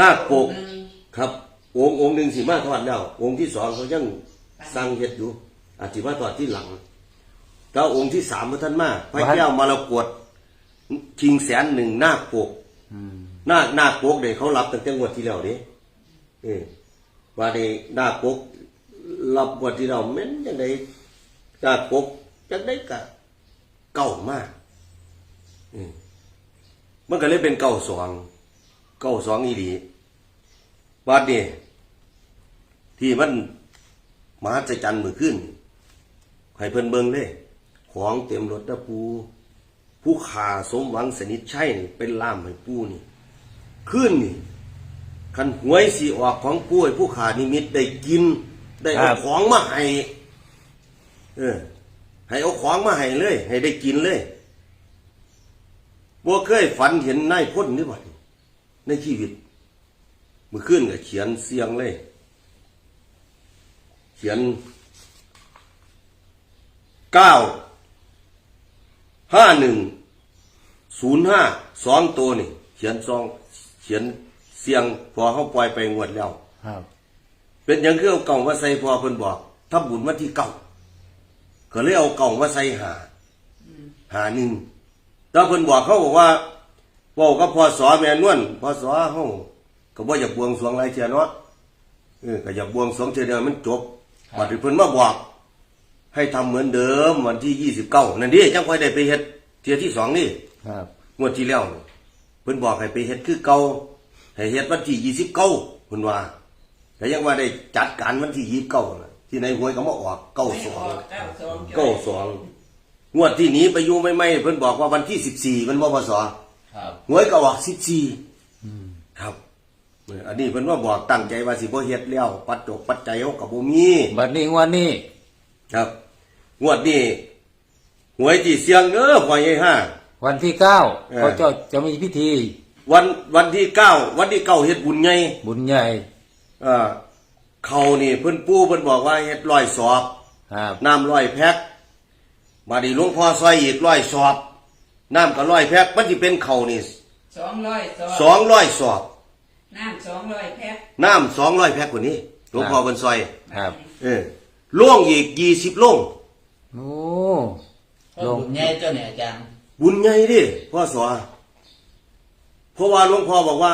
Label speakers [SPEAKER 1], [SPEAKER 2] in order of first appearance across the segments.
[SPEAKER 1] นาคปกครับ องค์องค์หนึ่งสิมาทอดแล้วองค์ที่สองเขายังสร้างเฮ็ดอยู่อาจสิมาทอดที่หลังแล้วองค์ที่สามพระท่านมาพระแก้วมรกตชิงแสนหนึ่งนาคปกนาคนาคปกเนี่ยเขารับตั้งแต่งวดที่แล้วนี่เออว่าในนาคปกรับงวดที่แล้วแม่นยังไงนาคปกจังได้กะเก่ามากเออมันก็เลยเป็นเก่าสอง เก่าสองอีหลีบาดนี่ที่มันมหัศจรรย์มือขึ้นให้เพิ่นเบิ่งเลยของเต็มรถนะปู ผู้ขาสมหวังสนิทใช่นี่เป็นล่ามให้ปูนี่ขึ้นนี่คันหวยสีออกของปูให้ผู้ขานิมิตได้กิน ได้เอา
[SPEAKER 2] ครับ
[SPEAKER 1] ของมาให้เออให้เอาของมาให้เลย ให้ได้กินเลยบ่เคยฝันเห็นนายพ้นนี่บ่ ในชีวิต มือขึ้นก็เขียนเสียงเลย เขียนเก้าห้าหนึ่งศูนย์ห้าสองตัวนี่ เขียนซองเขียนเสียงพอเขาปล่อยไปงวดแล้ว
[SPEAKER 2] ครับ
[SPEAKER 1] เป็นอย่างคือเอาเก่ามาใส่พอเพิ่นบอกถ้าบุญวันที่เก่าก็เลยเอาเก่ามาใส่หาหาหนึ่งถ้าเพิ่นบอกเขาบอกว่า บอกกับพอสอแม่นวลพอสอเฮาก็บ่อยากบวงสรวงหลายเทียเนาะเออก็อยากบวงสรวงเทียเดียวมันจบบัดนี้เพิ่นมาบอก ให้ทำเหมือนเดิมวันที่ยี่สิบเก้านั่นดิจังค่อยได้ไปเฮ็ดเทียที่สองนี่
[SPEAKER 2] ครับ
[SPEAKER 1] งวดที่แล้วนี่เพิ่นบอกให้ไปเฮ็ดคือเก่าให้เฮ็ดวันที่ยี่สิบเก้าเพิ่นว่าแต่ยังว่าได้จัดการวันที่ยี่สิบเก้าน่ะที่ในหวยก็มาออกเก้าสอง
[SPEAKER 3] เก้าสอง
[SPEAKER 1] เก้าสองงวดที่หนี้ไปอยู่ไม่ไม่เพิ่นบอกว่าวันที่สิบสี่มันบ่พศ
[SPEAKER 3] ครับ
[SPEAKER 1] หวยก็ออกสิบสี่ครับเอออันนี้เพิ่นว่าบอกตั้งใจว่าสิบ่เฮ็ดแล้วปัจจกปัจจัยเขาก็บ่มี
[SPEAKER 2] บัดนี้งวันนี้
[SPEAKER 1] ครับ งวดนี้หวยที่เสียงเด้อพ่อใหญ่ห้า
[SPEAKER 2] วันที่เก้า
[SPEAKER 1] เออ
[SPEAKER 2] เขาเจ้าจะมีพิธี
[SPEAKER 1] วันวันที่เก้าวันที่เก้าเฮ็ดบุญใหญ่
[SPEAKER 2] บุญใหญ่
[SPEAKER 1] เอ่อเขานี่เพิ่นปู่เพิ่นบอกว่าเฮ็ดร้อยสอบ
[SPEAKER 2] ครับ
[SPEAKER 1] น้ำร้อยแพ็คมาดิหลวงพ่อซอยอีกร้อยสอบ น้ำก็ร้อยแพ็คมันสิเป็นเขานี่
[SPEAKER 3] สองร้อยสอง
[SPEAKER 1] สองร้อยสอบ
[SPEAKER 3] น้ำสองร้อยแพ็ค
[SPEAKER 1] น้ำสองร้อยแพ็คกว่านี้หลวงพ่อเพิ่นซอย
[SPEAKER 2] ครับ
[SPEAKER 1] เออโล่งอีกยี่สิบโล่ง
[SPEAKER 2] โอ้
[SPEAKER 4] ลงใหญ่เจ้าเนี่ยอาจารย์
[SPEAKER 1] บุญใหญ่ดิพ่อสอเพราะว่าหลวงพ่อบอกว่า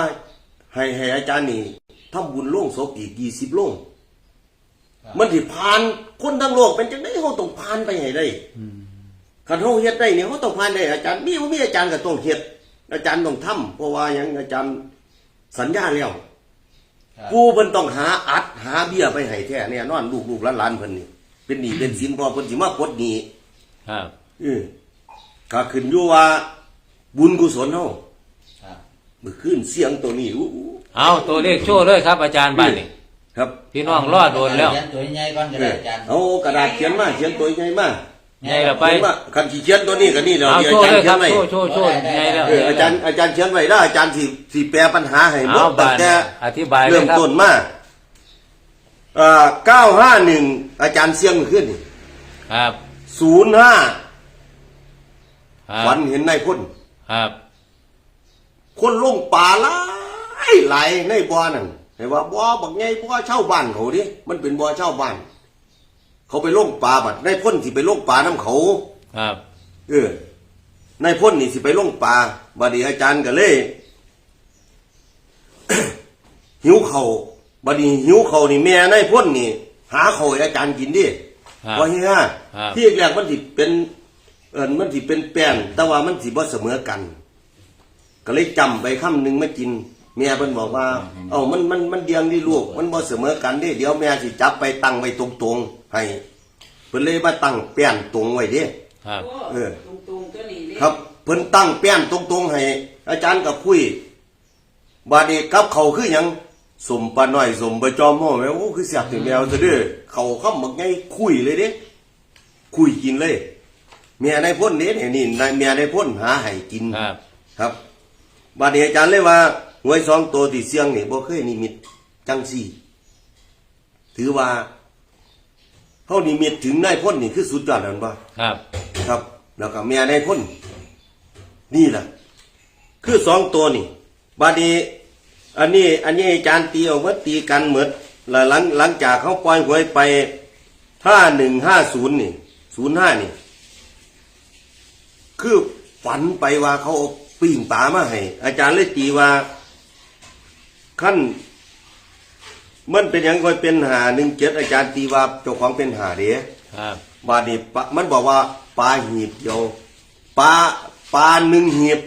[SPEAKER 1] ให้ให้อาจารย์นี่ทำบุญโล่งศพอีกยี่สิบโล่งมันสิผ่านคนทั้งโลกเป็นจังได๋เฮาต้องผ่านไปให้ได้ คันเฮาเฮ็ดได้เนี่ยเฮาต้องผ่านได้อาจารย์มีบ่มีอาจารย์ก็ต้องเฮ็ดอาจารย์ต้องทำเพราะว่าหยังอาจารย์สัญญาแล้ว
[SPEAKER 4] ครับ
[SPEAKER 1] กูเพิ่นต้องหาอัดหาเบี้ยไปให้แท้แน่นอนลูกๆหลานๆเพิ่นนี่เป็นหนี้เป็นสินพอเพิ่นสิมาปลดหนี้
[SPEAKER 2] ครับ
[SPEAKER 1] เออก็ขึ้นอยู่ว่า บุญกุศลเฮา
[SPEAKER 4] ครับ
[SPEAKER 1] มื้อคืนเสียงตัวนี้อู้อู้
[SPEAKER 2] เอาตัวเลขโชว์เลยครับ อาจารย์บ้านนี่
[SPEAKER 1] ครับ
[SPEAKER 2] พี่น้องรอดโดนแล้ว
[SPEAKER 4] เขียนตัวใหญ่ก่อนก็
[SPEAKER 1] เอ
[SPEAKER 4] ได้
[SPEAKER 1] อ
[SPEAKER 4] อาจารย์
[SPEAKER 1] เอากระดาษเขียนมาเขียนตัวใหญ่มา
[SPEAKER 2] ใหญ่ละไป
[SPEAKER 1] เขียนมาคันสิเขียนตัวนี้ก็นี่เดี๋ยว
[SPEAKER 2] เอา
[SPEAKER 1] อา
[SPEAKER 2] โชว์
[SPEAKER 1] จาร
[SPEAKER 2] เล
[SPEAKER 1] ย์
[SPEAKER 2] ยค
[SPEAKER 1] เขีย
[SPEAKER 2] รั
[SPEAKER 1] น
[SPEAKER 2] บ
[SPEAKER 1] ไว้
[SPEAKER 2] โชว์โชว์โชว์ใหญ่แล้ว
[SPEAKER 1] เอออาจารย์อาจารย์เขียนไว้แล้วอาจารย์สิสิแปลปัญหาให้หม
[SPEAKER 2] เอา
[SPEAKER 1] ดตั้
[SPEAKER 2] บ้างน
[SPEAKER 1] แต่
[SPEAKER 2] อธิบายเล
[SPEAKER 1] เริ่
[SPEAKER 2] ย
[SPEAKER 1] ม
[SPEAKER 2] ครับ
[SPEAKER 1] ต้นมาเอ่อ951อาจารย์เสียงขึ้น
[SPEAKER 2] ครับ
[SPEAKER 1] 05
[SPEAKER 2] ครับ
[SPEAKER 1] ฝันเห็นนายพ่น
[SPEAKER 2] ครับ
[SPEAKER 1] คนลงป่าหลายหลายในบ่อนั่นเห็นว่าบ่อบักใหญ่บ่อเช่าบ้านเขาดิมันเป็นบ่อเช่าบ้าน เขาไปลงป่าบัดนายพ่นสิไปลงป่าน้ำเขา
[SPEAKER 2] ครับ
[SPEAKER 1] เออนายพ่นนี่สิไปลงป่าบัดนี้อาจารย์ก็เลย หิวเขาวบัดนี้หิวเขาวนี่แม่นายพ่นนี่ หาเขาวให้อาจารย์กินดิ
[SPEAKER 2] ครับ
[SPEAKER 1] ว่าเฮีย
[SPEAKER 2] ครับ
[SPEAKER 1] ที่แรกมันสิเป็น เอินมันสิเป็นแป้งแต่ว่ามันสิบ่เสมอกัน ก็เลยจำไปคำหนึ่งมากิน แม่เพิ่นบอกว่า เอ้ามันมันมันเดียงดิลูก มันบ่เสมอกันเด้เดี๋ยวแม่สิจับไปตั้งไว้ตรงๆ ให้เพิ่นเลยมาตั้งแป้นตรงไว้เด้
[SPEAKER 2] ครับ
[SPEAKER 3] โอ้
[SPEAKER 1] เออ
[SPEAKER 3] ตรงๆตัวนี้เลย
[SPEAKER 1] ครับเพิ่นตั้งแป้นตรงๆให้อาจารย์ก็คุยบาดนี้กับเขาวคือหยังสมปลาน้อยสมปลาจอมโหแม่โอ้คือเสียบถึงแมวซะเด้อเขาคำบักไงคุยเลยเด้คุยกินเลยเมียในายพ่นเด้เนี่ยนี่นายเมียในายพ่นหาให้กิน
[SPEAKER 2] ครับ
[SPEAKER 1] ครับบาดนี้อาจารย์เลยว่าหวยสองตัวที่เสียงนี่บ่เคยนิมิตจังสี่ ถือว่า เฮานิมิตถึงนายพ่นนี่คือสุดยอดแล้วบ่
[SPEAKER 2] ครับ
[SPEAKER 1] ครับ แล้วก็เมียในพ่นนี่แหละคือสองตัวนี่บาดนี้อันนี้ อันนี้อาจารย์ตีออกว่าตีกันเหมือนแล้วหลังหลังจากเขาปล่อยหวยไปห้าหนึ่งห้าศูนย์นี่ศูนย์ห้านี่ คือฝันไปว่าเขาเอาปิ้งปลามาให้อาจารย์เลยตีว่าขั้น มันเป็นอย่างค่อยเป็นหาหนึ่งเจ็ดอาจารย์ตีว่าเจ้าของเป็นหาเดีย
[SPEAKER 2] ครับ
[SPEAKER 1] บาดนี้ปะมันบอกว่าปลาหีบเดียวปลาปลาหนึ่งหีบ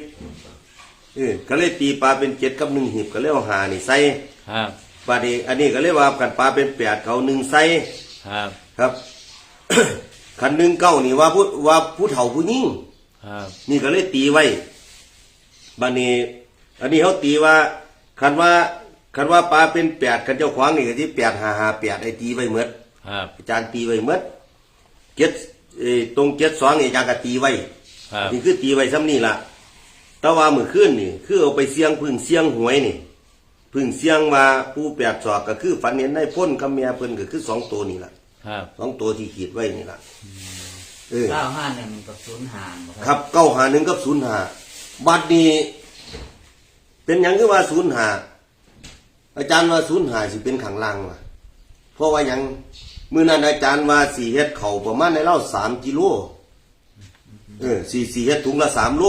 [SPEAKER 1] เออก็เลยตีปลาเป็นเจ็ดกับหนึ่งหีบก็เลยเอาหานี่ใส่
[SPEAKER 2] ครับ
[SPEAKER 1] บาดนี้อันนี้ก็เลยว่ากันปลาเป็นแปดเขาหนึ่งใส่
[SPEAKER 2] ครับ
[SPEAKER 1] ครับ ขันหนึ่งเก้านี่ว่าผู้ว่าผู้เฒ่าผู้ยิ่ง
[SPEAKER 2] ครับ
[SPEAKER 1] นี่ก็เลยตีไว้บาดนี้ อันนี้เขาตีว่าคันว่า คันว่าปลาเป็นแปดกันเจ้าขวางนี่ก็ที่แปดหาหาแปดไอ้ตีไว้เหมือด
[SPEAKER 2] ครับ
[SPEAKER 1] อาจารย์ตีไว้หมดเจ็ดเอ่อตรงเจ็ดสองนี่อาจารย์ก็ตีไว้
[SPEAKER 2] ครับ
[SPEAKER 1] นี่คือตีไว้ซ้ำนี่ล่ะแต่ว่ามือขึ้นนี่ คือเอาไปเสียงพึ่งเสียงหวยนี่พึ่งเสียงมาผู้แปดศอกก็คือฝันเห็นได้พ้นกับเมียเพิ่นก็คือสองตัวนี่ล่ะ
[SPEAKER 2] ครับ
[SPEAKER 1] สองตัวที่ขีดไว้นี่ล่ะเออ
[SPEAKER 4] เก้าห้าหนึ่งกับศูนย์ห่าง
[SPEAKER 1] ครับเก้าหาหนึ่งกับศูนย์หาบัดนี้ เป็นหยังคือว่าศูนย์หา อาจารย์ว่าศูนย์หาสิเป็นขังล่างว่ะเพราะว่าหยังมื่อนั้นอาจารย์ว่าสี่เฮ็ดเข่าประมาณในเล่าสามกิโลเออสี่สี่เฮ็ดถุงละสามโล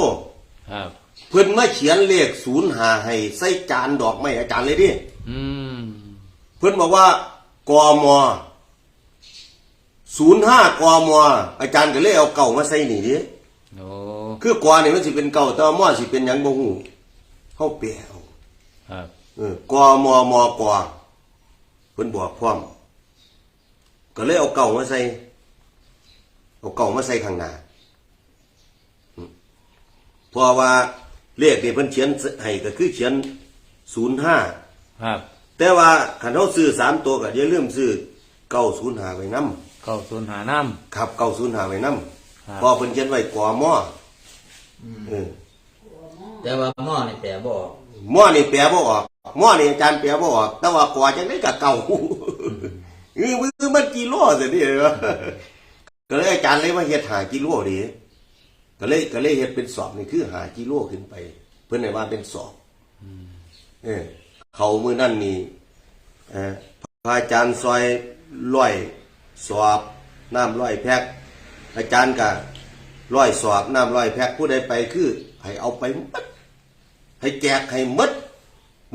[SPEAKER 2] ครับ
[SPEAKER 1] เพิ่นมาเขียนเลขศูนย์หาให้ใส่จานดอกไม้อาจารย์เลยดิ
[SPEAKER 2] อืม
[SPEAKER 1] เพิ่นบอกว่ากมศูนย์ห้ากมอาจารย์ก็เลยเอาเก่ามาใส่นี่ดิ
[SPEAKER 2] โอ้
[SPEAKER 1] คือกว่านี่มันสิเป็นเก่าแต่ว่ามอสิเป็นหยังบ่ฮู้เฮาแปลเอา
[SPEAKER 2] ครับ
[SPEAKER 1] เออกมมกเพิ่นบอกพร้อม ก็เลยเอาเก่ามาใส่ เอาเก่ามาใส่ข้างหน้าอืมเพราะว่าเลขนี่เพิ่นเขียนให้ก็คือเขียน05
[SPEAKER 2] ครับ
[SPEAKER 1] แต่ว่าคันเฮาซื้อสามตัวก็อย่าลืมซื้อ905ไว้นำ
[SPEAKER 2] เข้าศูนย์หาน้
[SPEAKER 1] ครับ905ไว้นำ
[SPEAKER 2] ครับ
[SPEAKER 1] พอเพิ่นเขียนไว้กมเออ
[SPEAKER 4] แต่ว่าหม้อนี่แปลบออก
[SPEAKER 1] หม้อนี่แปลบ่ออกห ม้อนี่อาจารย์แปลบ่ออก แต่ว่ากว่าจังได๋ก็เก่าเออมันมันกิโลสินี่เหรอก็เลยอาจารย์เลยมาเฮ็ดหากิโลดิก็เลยก็เลยเฮ็ดเป็นสอบนี่คือหากิโลขึ้นไป เพิ่นให้ว่าเป็นสอบเออเขามื้อนั้นนี่เอ่อพระอาจารย์ซอยร้อยสอบน้ำร้อยแพ็คอาจารย์ก็ร้อยสอบน้ำร้อยแพ็คผู้ใดไปคือ ให้เอาไปหมดให้แจกให้หมด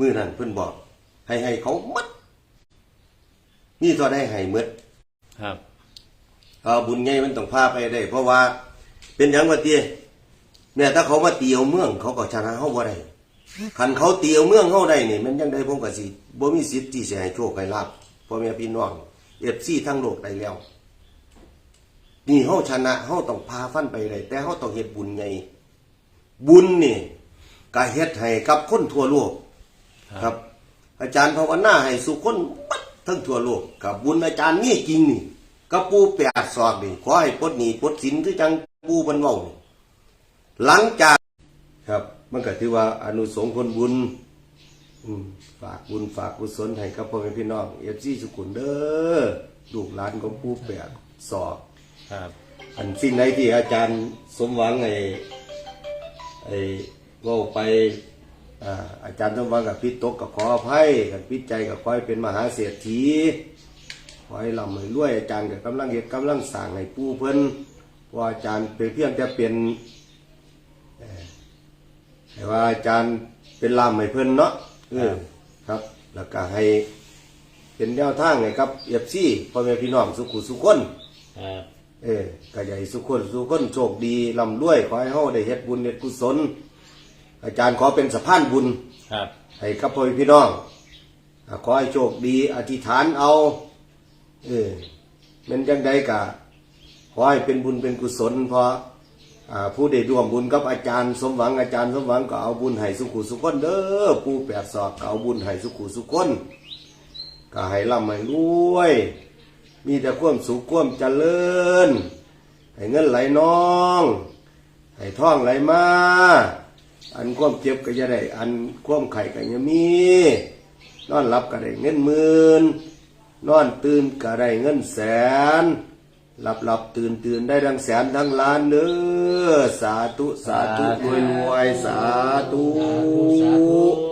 [SPEAKER 1] มือนั่นเพิ่นบอก ให้ให้เขาหมดนี่ก็ได้ให้หมดำ
[SPEAKER 2] ครับ
[SPEAKER 1] เอาบุญไงมันต้องพาไปได้ เพราะว่า เป็นหยังว่าเตี้ยเนี่ยถ้าเขามาตีเอาเมือง เขาก็ชนะเฮาบ่ได้คันเขาตีเอาเมืองเฮาได้นี่มันยังได้ผมก็สิบ่มีสิทธิ์ที่สิให้โชคให้ลาภพ่อแม่พี่น้อง FC ทั้งโลกได้แล้วนี่เฮาชนะเฮาต้องพาฟันไปได้แต่เฮาต้องเฮ็ดบุญไงบุญนี่ก็เฮ็ดให้กับคนทั่วโลก ครับ อาจารย์ภาวนาให้สุคนบัดทั้งทั่วโลกกับบุญอาจารย์มีจริงนี่กับปูแปดศอกนี่ขอให้ปลดหนี้ปลดสินคือจังปูเพิ่นเว้านี่หลังจากครับ มันก็ถือว่าอนุสงส์ผลบุญอืมฝากบุญฝากกุศลให้กับพ่อแม่พี่น้องเอฟซีสุขุนเด้อลูกหลานของผู้แปดศอก
[SPEAKER 2] ครับ
[SPEAKER 1] อันสิ่งใดที่อาจารย์สมหวังไอ้ไอ้เว่าไป อ่าอาจารย์สมหวังกับพิตกกับขออภัยกับพิใจกับขอให้เป็นมหาเศรษฐีขอให้ร่ำให้รวยอาจารย์กับกำลังเฮ็ดกำลังสร้างให้ปู่เพิ่นเพราะอาจารย์เป็นเพียงแต่เป็นเอ่อให้ว่าอาจารย์เป็นล่ามให้เพิ่นเนาะเออครับ แล้วก็ให้เป็นแนวทางให้กับเอฟซีพ่อแม่พี่น้องสุขุสุขคน
[SPEAKER 2] ครับ
[SPEAKER 1] เออก็ใหญ่สุขคนสุขคนโชคดีร่ำรวยขอให้เฮาได้เฮ็ดบุญเฮ็ดกุศล อาจารย์ขอเป็นสะพานบุญ
[SPEAKER 2] ครับ
[SPEAKER 1] ให้กับพ่อแม่พี่น้องอ่าขอให้โชคดี อธิษฐานเอา เออแมันจังใดกะขอให้เป็นบุญเป็นกุศลเพราะอ่าผู้ได้ร่วมบุญกับอาจารย์สมหวังอาจารย์สมหวังก็เอาบุญให้สุขุสุขคนเด้อผู้แปดศอกก็เอาบุญให้สุขุสุขคนก็ให้ร่ำให้รวย มีแต่ความสุขความเจริญ ให้เงินไหลน้อง ให้ท่องไหลมา อันความเจ็บก็จะได้ อันความไข่ก็จะมี นอนหลับก็ได้เงินหมื่นนอนตื่นก็ได้เงินแสน หลับหลับตื่นตื่นได้ทั้งแสนทั้งล้านเนื้อสาธุสาธุรวยรวยสาธุ